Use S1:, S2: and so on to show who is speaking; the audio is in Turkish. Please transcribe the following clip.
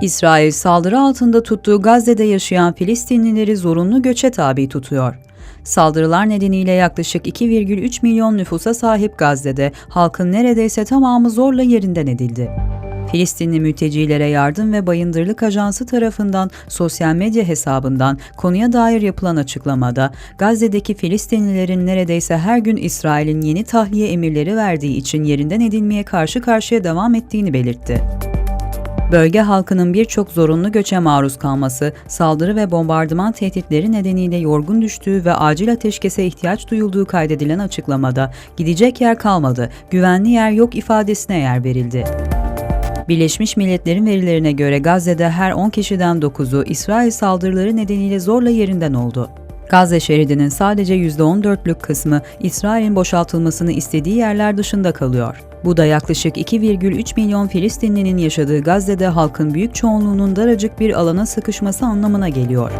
S1: İsrail saldırı altında tuttuğu Gazze'de yaşayan Filistinlileri zorunlu göçe tabi tutuyor. Saldırılar nedeniyle yaklaşık 2,3 milyon nüfusa sahip Gazze'de halkın neredeyse tamamı zorla yerinden edildi. Filistinli mültecilere yardım ve bayındırlık ajansı tarafından sosyal medya hesabından konuya dair yapılan açıklamada Gazze'deki Filistinlilerin neredeyse her gün İsrail'in yeni tahliye emirleri verdiği için yerinden edilmeye karşı karşıya devam ettiğini belirtti. Bölge halkının birçok zorunlu göçe maruz kalması, saldırı ve bombardıman tehditleri nedeniyle yorgun düştüğü ve acil ateşkese ihtiyaç duyulduğu kaydedilen açıklamada gidecek yer kalmadı, güvenli yer yok ifadesine yer verildi. Birleşmiş Milletler'in verilerine göre Gazze'de her 10 kişiden 9'u İsrail saldırıları nedeniyle zorla yerinden oldu. Gazze şeridinin sadece %14'lük kısmı İsrail'in boşaltılmasını istediği yerler dışında kalıyor. Bu da yaklaşık 2,3 milyon Filistinlinin yaşadığı Gazze'de halkın büyük çoğunluğunun daracık bir alana sıkışması anlamına geliyor.